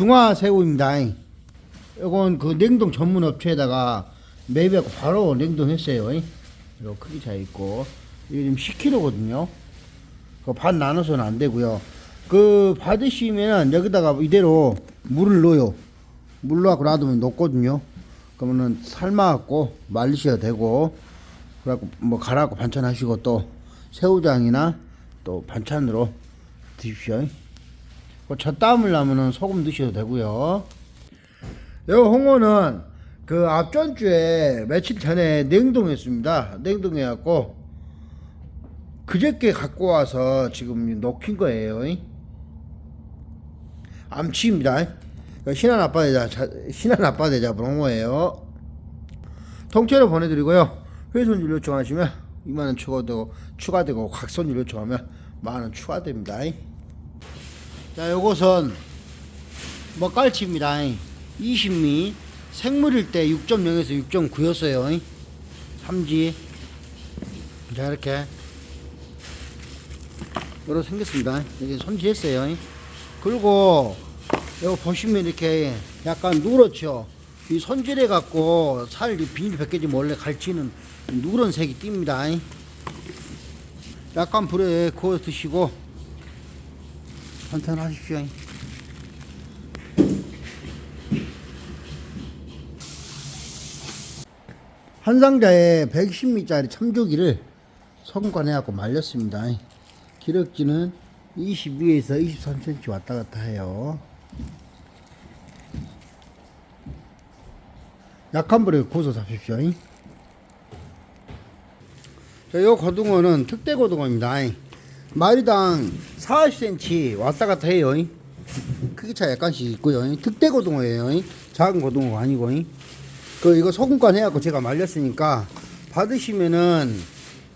중화 새우입니다. 이건 그 냉동 전문 업체에다가 매입하고 바로 냉동했어요. 이거 크기 차이 있고 이게 지금 10kg거든요. 그반 나눠서는 안 되고요. 그 받으시면 여기다가 이대로 물을 넣어요. 물 넣고 놔두면 녹거든요. 그러면은 삶아갖고 말리셔도 되고 그래갖고 뭐 갈아갖고 반찬하시고 또 새우장이나 또 반찬으로 드십시오. 그 젖땀을 나면은 소금 드셔도 되고요. 요 홍어는 그 앞전주에 며칠 전에 냉동했습니다. 냉동해갖고 그저께 갖고 와서 지금 녹힌 거예요. 암치입니다. 그 신한 아빠 대자, 신한 아빠 대자 홍어예요. 통째로 보내드리고요. 회손질 요청하시면 2만원 추가되고, 추가되고, 각손질 요청하면 만원 추가됩니다. 자, 요것은 뭐 깔치입니다. 20미 생물일 때 6.0에서 6.9였어요. 삼지. 자, 이렇게. 이렇게 생겼습니다. 이게 손질했어요. 그리고 이거 보시면 이렇게 약간 누렇죠. 이 손질해 갖고 살 비닐 벗겨지 몰래 갈치는 누런 색이 띕니다. 약간 불에 구워 드시고 한탄하십시오. 한 상자에 110미짜리 참조기를 소금간 해갖고 말렸습니다. 기럭지는 22에서 23cm 왔다 갔다 해요. 약한 불에 구워서 잡십시오. 자, 요 고등어는 특대 고등어입니다. 마리당 40cm 왔다 갔다 해요. 크기 차이 약간씩 있고요. 특대 고등어예요. 작은 고등어가 아니고. 그 이거 소금간 해갖고 제가 말렸으니까 받으시면은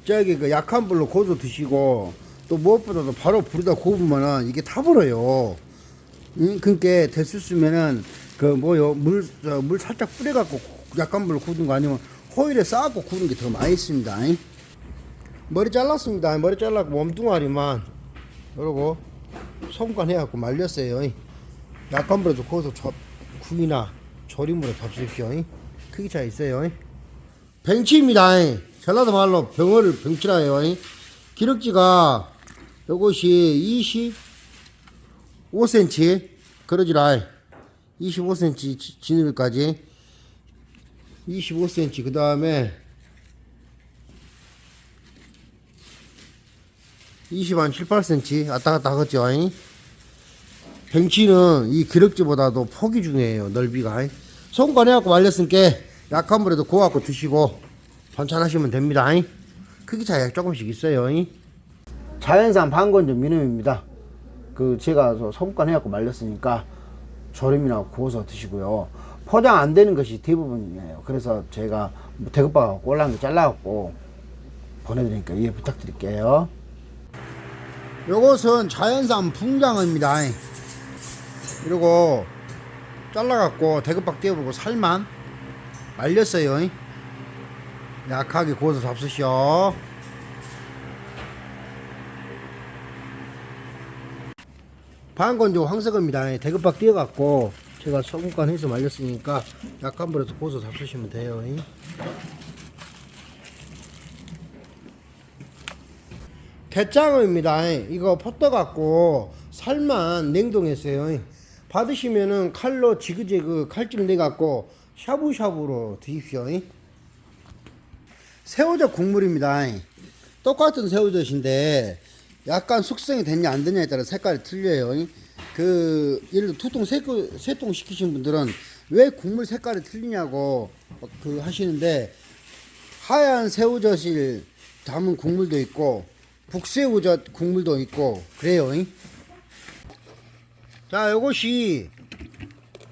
저기 그 약한 불로 고소 드시고 또 무엇보다도 바로 불에다 구우면은 이게 타버려요. 응? 그니까 됐을 쓰면은 그 뭐요 물물 살짝 뿌려갖고 약한 불로 구운 거 아니면 호일에 쌓고 구운 게더 맛있습니다. 머리 잘랐습니다. 머리 잘랐고 몸뚱아리만 그러고 소금간 해갖고 말렸어요. 약한 불에서 구워서 저, 구이나 조림으로 잡수십시오. 크기 차이 있어요. 뱅치입니다. 전라도 말로 병어를 병치라요. 기럭지가 요것이 25cm 그러지라 25cm 지느러미까지 25cm 그 다음에 20한 7, 8cm 왔다 갔다 하겠죠 뱅치는 이 기럭지보다도 폭이 중요해요 넓이가. 손관 해갖고 말렸으니까 약한 불에도 구워갖고 드시고 반찬하시면 됩니다 크기 차이가 조금씩 있어요 자연산 방건조 미름입니다. 그 제가 손관 해갖고 말렸으니까 조림이나 구워서 드시고요. 포장 안 되는 것이 대부분이에요. 그래서 제가 뭐 대급박하고 꼴랑 거 잘라갖고 보내드리니까 이해 부탁드릴게요 요것은 자연산 붕장어입니다. 그리고 잘라갖고 대급박 떼어보고 살만 말렸어요. 약하게 구워서 잡수시오. 반건조 황석입니다. 대급박 떼어갖고 제가 소금간 해서 말렸으니까 약한 불에서 구워서 잡수시면 돼요 대장어입니다 이거 포터 갖고 살만 냉동했어요 받으시면은 칼로 지그재그 칼집 내 갖고 샤브샤브로 드십시오. 새우젓 국물입니다. 똑같은 새우젓인데 약간 숙성이 됐냐 안 됐냐에 따라 색깔이 틀려요. 그 예를 들어 두통 세통 시키신 분들은 왜 국물 색깔이 틀리냐고 그 하시는데 하얀 새우젓을 담은 국물도 있고 북새우젓 국물도 있고 그래요. 자, 요것이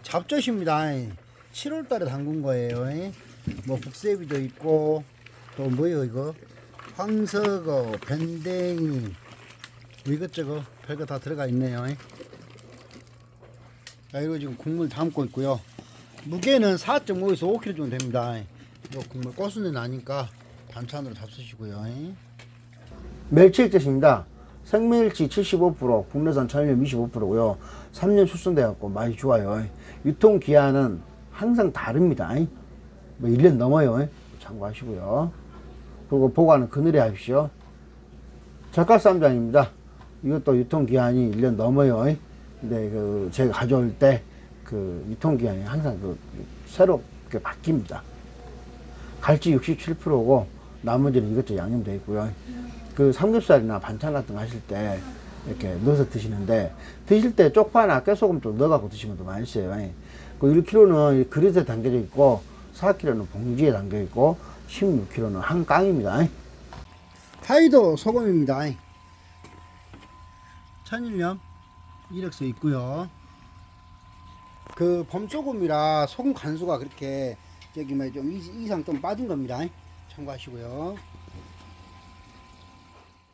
잡젓입니다. 7월 달에 담근 거예요. 뭐 북새비도 있고 또 뭐예요 이거? 황석어, 밴댕이 뭐 이것저것 별거 다 들어가 있네요. 자, 이거 지금 국물 담고 있고요. 무게는 4.5에서 5kg 정도 됩니다. 이거 국물 고수는 나니까 반찬으로 잡수시고요. 멸치액젓입니다. 생명일치 75%, 국내산 천일염 25%고요. 3년 숙성돼갖고 맛이 좋아요. 유통기한은 항상 다릅니다. 뭐 1년 넘어요. 참고하시고요. 그리고 보관은 그늘에 하십시오. 젓갈쌈장입니다. 이것도 유통기한이 1년 넘어요. 근데 그 제가 가져올 때 그 유통기한이 항상 그 새롭게 바뀝니다. 갈치 67%고 나머지는 이것저것 양념되어 있고요. 그 삼겹살이나 반찬 같은 거 하실 때 이렇게 넣어서 드시는데 드실 때 쪽파나 깨소금 좀 넣어갖고 드시면 더 맛있어요. 그 1kg는 그릇에 담겨져 있고 4kg는 봉지에 담겨 있고 16kg는 한 깡입니다. 하이도 소금입니다. 천일염 이력서 있고요. 그 범소금이라 소금 간수가 그렇게 저기 뭐좀 이상 좀 빠진 겁니다. 참고하시고요.